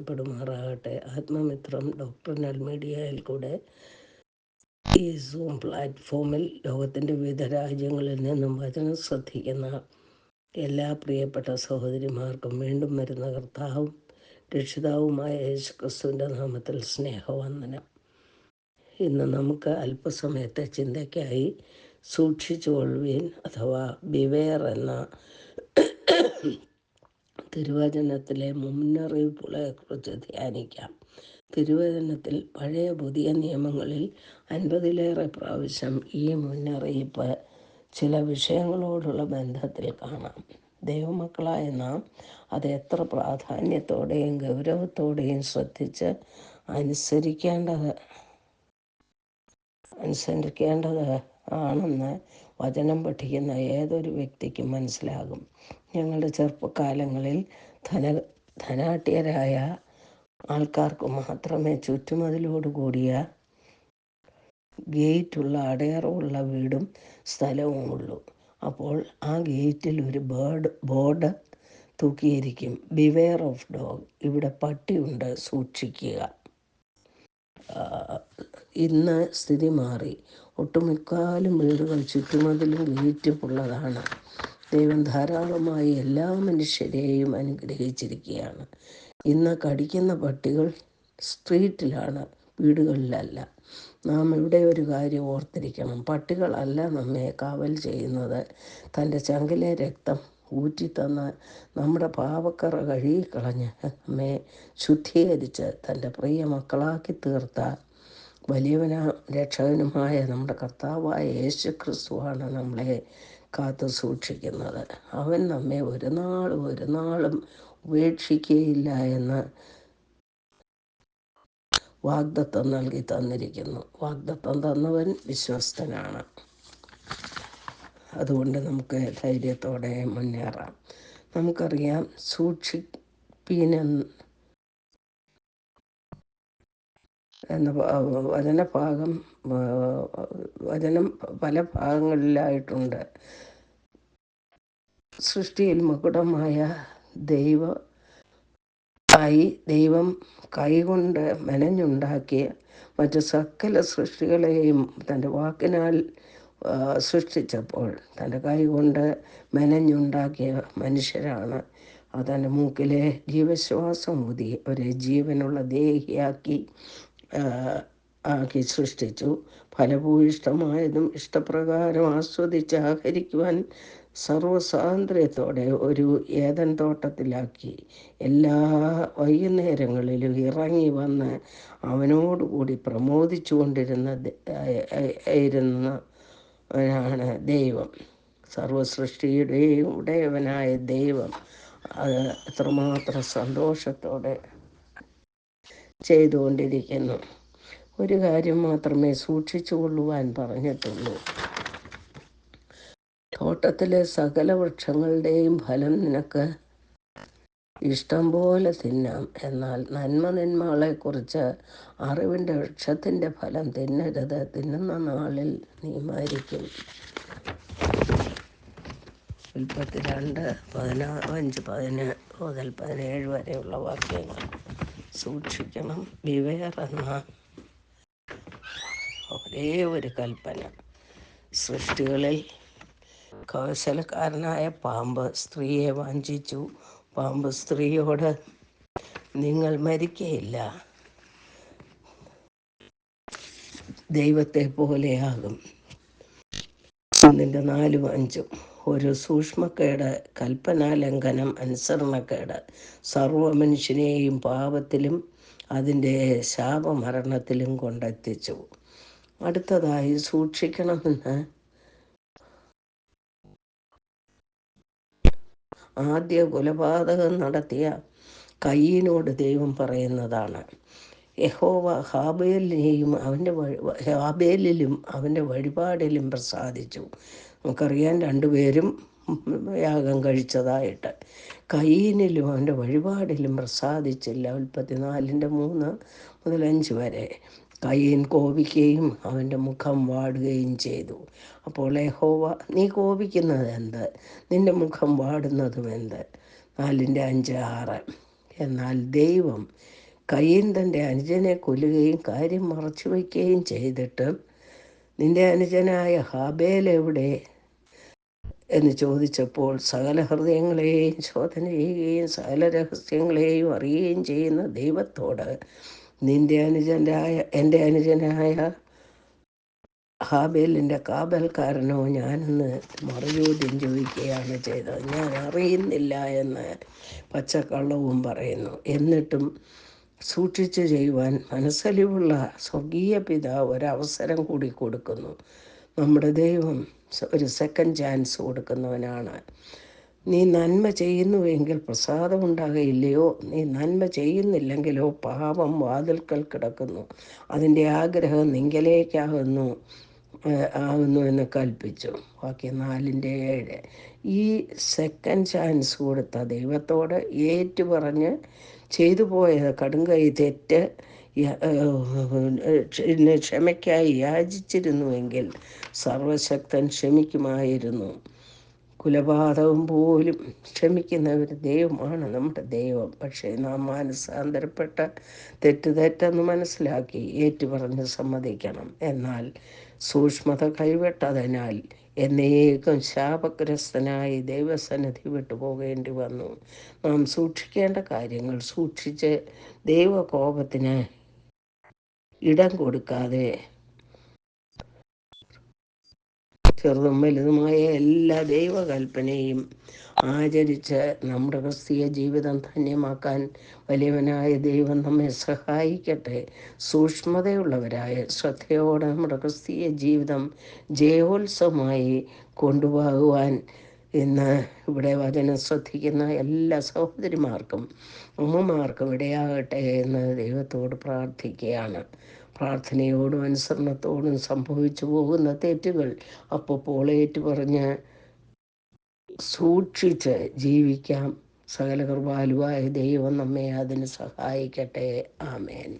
വാഴ്ത്തപ്പെടുമാറാകട്ടെ ആത്മമിത്രം ഡോക്ടർ മീഡിയയിൽ കൂടെ ഈ സൂം പ്ലാറ്റ്ഫോമിൽ ലോകത്തിന്റെ വിവിധ രാജ്യങ്ങളിൽ നിന്നും വചനം ശ്രദ്ധിക്കുന്ന എല്ലാ പ്രിയപ്പെട്ട സഹോദരിമാർക്കും വീണ്ടും വരുന്ന കർത്താവും രക്ഷിതാവുമായ യേശു ക്രിസ്തുവിന്റെ നാമത്തിൽ സ്നേഹവന്ദനം. ഇന്ന് നമുക്ക് അല്പസമയത്തെ ചിന്തയ്ക്കായി സൂക്ഷിച്ചു കൊള്ളുവീൻ അഥവാ ബിവേർ എന്ന തിരുവചനത്തിലെ മുന്നറിയിപ്പുകളെക്കുറിച്ച് ധ്യാനിക്കാം. തിരുവചനത്തിൽ പഴയ പുതിയ നിയമങ്ങളിൽ അൻപതിലേറെ പ്രാവശ്യം ഈ മുന്നറിയിപ്പ് ചില വിഷയങ്ങളോടുള്ള ബന്ധത്തിൽ കാണാം. ദൈവമക്കളായ നാം അത് എത്ര പ്രാധാന്യത്തോടെയും ഗൗരവത്തോടെയും ശ്രദ്ധിച്ച് അനുസരിക്കേണ്ടത് അനുസരിക്കേണ്ടത് ആണെന്ന് വചനം പഠിക്കുന്ന ഏതൊരു വ്യക്തിക്കും മനസ്സിലാകും. ഞങ്ങളുടെ ചെറുപ്പകാലങ്ങളിൽ ധന ധനാട്യരായ ആൾക്കാർക്ക് മാത്രമേ ചുറ്റുമതിലോട് കൂടിയ ഗേറ്റുള്ള അടയാറുള്ള വീടും സ്ഥലവും ഉള്ളൂ. അപ്പോൾ ആ ഗേറ്റിൽ ഒരു ബേർഡ് ബോർഡ് തൂക്കിയിരിക്കും. ബിവെയർ ഓഫ് ഡോഗ് ഇവിടെ പട്ടിയുണ്ട് സൂക്ഷിക്കുക. ഇന്ന് സ്ഥിതി മാറി. ഒട്ടുമിക്കാലും വീടുകൾ ചുറ്റുമതിലും ഗേറ്റുമുള്ളതാണ് ദൈവം ധാരാളമായി എല്ലാ മനുഷ്യരെയും അനുഗ്രഹിച്ചിരിക്കുകയാണ്. ഇന്ന് കടിക്കുന്ന പട്ടികൾ സ്ട്രീറ്റിലാണ് വീടുകളിലല്ല. നാം ഇവിടെ ഒരു കാര്യം ഓർത്തിരിക്കണം. പട്ടികളല്ല നമ്മെ കാവൽ ചെയ്യുന്നത്. തന്റെ ചങ്കിലെ രക്തം ഊറ്റിത്തന്ന് നമ്മുടെ പാവക്കറ കഴുകിക്കളഞ്ഞ് നമ്മെ ശുദ്ധീകരിച്ച് തന്റെ പ്രിയ മക്കളാക്കി തീർത്ത വലിയവനാ രക്ഷകനുമായ നമ്മുടെ കർത്താവായ യേശു ക്രിസ്തുവാണ് നമ്മളെ കാത്തു സൂക്ഷിക്കുന്നത്. അവൻ നമ്മെ ഒരു നാളും ഒരു നാളും ഉപേക്ഷിക്കുകയില്ല എന്ന് വാഗ്ദത്തം നൽകി തന്നിരിക്കുന്നു. വാഗ്ദത്തം തന്നവൻ വിശ്വസ്തനാണ്. അതുകൊണ്ട് നമുക്ക് ധൈര്യത്തോടെ മുന്നേറാം. നമുക്കറിയാം സൂക്ഷിപ്പീനെന്ന് എന്ന വചന ഭാഗം വചനം പല ഭാഗങ്ങളിലായിട്ടുണ്ട്. സൃഷ്ടിയിൽ മകുടമായ ദൈവ ആയി ദൈവം കൈകൊണ്ട് മെനഞ്ഞുണ്ടാക്കിയ മറ്റു സകല സൃഷ്ടികളെയും തന്റെ വാക്കിനാൽ സൃഷ്ടിച്ചപ്പോൾ തന്റെ കൈകൊണ്ട് മെനഞ്ഞുണ്ടാക്കിയ മനുഷ്യരാണ്. തന്റെ മൂക്കിലെ ജീവശ്വാസം ഊതി ഒരു ജീവനുള്ള ദേഹിയാക്കി ആക്കി സൃഷ്ടിച്ചു. ഫലഭൂയിഷ്ടമായതും ഇഷ്ടപ്രകാരം ആസ്വദിച്ച് ആഹരിക്കുവാൻ സർവസ്വാതന്ത്ര്യത്തോടെ ഒരു ഏതൻ തോട്ടത്തിലാക്കി. എല്ലാ വൈകുന്നേരങ്ങളിലും ഇറങ്ങി വന്ന് അവനോടുകൂടി പ്രമോദിച്ചു കൊണ്ടിരുന്ന ഇരുന്നവനാണ് ദൈവം. സർവസൃഷ്ടിയുടെയും ഉടയവനായ ദൈവം. അത് എത്രമാത്രം സന്തോഷത്തോടെ ചെയ്തുകൊണ്ടിരിക്കുന്നു. ഒരു കാര്യം മാത്രമേ സൂക്ഷിച്ചു കൊള്ളുവാൻ പറഞ്ഞിട്ടുള്ളൂ. തോട്ടത്തിലെ സകല വൃക്ഷങ്ങളുടെയും ഫലം നിനക്ക് ഇഷ്ടം പോലെ തിന്നാം. എന്നാൽ നന്മ നന്മകളെക്കുറിച്ച് അറിവിന്റെ വൃക്ഷത്തിന്റെ ഫലം തിന്നരുത്. തിന്നുന്ന നാളിൽ നീ മരിക്കും. ഉൽപ്പത്തി രണ്ട് പതിനാ അഞ്ച് പതിനേഴ് മുതൽ പതിനേഴ് വരെയുള്ള വാക്യങ്ങൾ. സൂക്ഷിക്കണം. വിവേർ എന്ന ഒരേ ഒരു കൽപ്പന. സൃഷ്ടികളിൽ കൗശലക്കാരനായ പാമ്പ് സ്ത്രീയെ വാഞ്ചിച്ചു. പാമ്പ് സ്ത്രീയോട് നിങ്ങൾ മരിക്കയില്ല. ദൈവത്തെ പോലെയാകും നിന്റെ നാലും അഞ്ചും ഒരു സൂക്ഷ്മക്കേട് കൽപ്പനാലംഘനം അനുസരണക്കേട്. സർവ മനുഷ്യനെയും പാപത്തിലും അതിന്റെ ശാപമരണത്തിലും കൊണ്ടെത്തിച്ചു. അടുത്തതായി സൂക്ഷിക്കണമെന്ന് ആദ്യ കൊലപാതകം നടത്തിയ കയ്യനോട് ദൈവം പറയുന്നതാണ്. യഹോവ ഹാബേലിനെയും അവന്റെ ഹാബേലിലും അവന്റെ വഴിപാടിലും പ്രസാദിച്ചു. നമുക്കറിയാം രണ്ടുപേരും യാഗം കഴിച്ചതായിട്ട്. കയ്യിനിലും അവന്റെ വഴിപാടിലും പ്രസാദിച്ചില്ല ഉൽപ്പത്തി നാലിന്റെ മൂന്ന് മുതൽ അഞ്ച് വരെ. കയ്യൻ കോപിക്കുകയും അവന്റെ മുഖം വാടുകയും ചെയ്തു. അപ്പോൾ ഏഹോവ നീ കോപിക്കുന്നത് എന്ത്? നിന്റെ മുഖം വാടുന്നതും എന്ത്? നാലിന്റെ അഞ്ച് ആറ്. എന്നാൽ ദൈവം കയ്യൻ തന്റെ അനുജനെ കൊല്ലുകയും കാര്യം മറച്ചു വയ്ക്കുകയും ചെയ്തിട്ട് നിന്റെ അനുജനായ ഹാബേൽ എവിടെ? എന്ന് ചോദിച്ചപ്പോൾ സകല ഹൃദയങ്ങളെയും ശോധന ചെയ്യുകയും സകല രഹസ്യങ്ങളെയും അറിയുകയും ചെയ്യുന്ന ദൈവത്തോട് നിന്റെ അനുജനായ എന്റെ അനുജനായ ഹാബേലിന്റെ കാബൽക്കാരനോ ഞാനെന്ന് മറുചോദ്യം ചോദിക്കുകയാണ് ചെയ്തത്. ഞാൻ അറിയുന്നില്ല എന്ന് പച്ചക്കള്ളവും പറയുന്നു. എന്നിട്ടും സൂക്ഷിച്ചു ചെയ്യുവാൻ മനസ്സലിവുള്ള സ്വർഗീയ പിതാവ് ഒരവസരം കൂടി കൊടുക്കുന്നു. നമ്മുടെ ദൈവം ഒരു സെക്കൻഡ് ചാൻസ് കൊടുക്കുന്നവനാണ്. നീ നന്മ ചെയ്യുന്നുവെങ്കിൽ പ്രസാദമുണ്ടാകയില്ലയോ നീ നന്മ ചെയ്യുന്നില്ലെങ്കിലോ പാപം വാതിൽക്കൽ കിടക്കുന്നു. അതിന്റെ ആഗ്രഹം നിങ്കലേക്കാകുന്നു. ആകുന്നു എന്ന് കൽപ്പിച്ചു. ബാക്കി നാലിന്റെ ഏഴ്. ഈ സെക്കൻഡ് ചാൻസ് കൊടുത്ത ദൈവത്തോട് ഏറ്റു പറഞ്ഞ് ചെയ്തു പോയ കടുങ്കൈ തെറ്റ് ക്ഷമയ്ക്കായി യാചിച്ചിരുന്നുവെങ്കിൽ സർവശക്തൻ ക്ഷമിക്കുമായിരുന്നു. കുലപാതകം പോലും ക്ഷമിക്കുന്ന ഒരു ദൈവമാണ് നമ്മുടെ ദൈവം. പക്ഷേ നാം മാനസാന്തരപ്പെട്ട തെറ്റ് തെറ്റെന്ന് മനസ്സിലാക്കി ഏറ്റുപറഞ്ഞ് സമ്മതിക്കണം. എന്നാൽ സൂക്ഷ്മത കൈവിട്ടതിനാൽ എന്നേക്കും ശാപഗ്രസ്തനായി ദൈവസന്നിധി വിട്ടുപോകേണ്ടി വന്നു. നാം സൂക്ഷിക്കേണ്ട കാര്യങ്ങൾ സൂക്ഷിച്ച് ദൈവകോപത്തിന് ഇടം കൊടുക്കാതെ ചെറുതും വലുതുമായ എല്ലാ ദൈവകൽപ്പനയും ആചരിച്ച് നമ്മുടെ ക്രിസ്തീയ ജീവിതം ധന്യമാക്കാൻ വലിയവനായ ദൈവം നമ്മെ സഹായിക്കട്ടെ. സൂക്ഷ്മതയുള്ളവരായ ശ്രദ്ധയോടെ നമ്മുടെ ക്രിസ്തീയ ജീവിതം ജയോത്സവമായി കൊണ്ടുപോകുവാൻ ഇന്ന് ഇവിടെ വചനം ശ്രദ്ധിക്കുന്ന എല്ലാ സഹോദരിമാർക്കും അമ്മമാർക്കും ഇടയാകട്ടെ എന്ന് ദൈവത്തോട് പ്രാർത്ഥിക്കുകയാണ്. പ്രാർത്ഥനയോടും അനുസരണത്തോടും സംഭവിച്ചു പോകുന്ന തെറ്റുകൾ അപ്പോൾ പറഞ്ഞ് സൂക്ഷിച്ച് ജീവിക്കാം. സകല കൃപാലുവായ ദൈവം നമ്മെ അതിന് സഹായിക്കട്ടെ. ആമേൻ.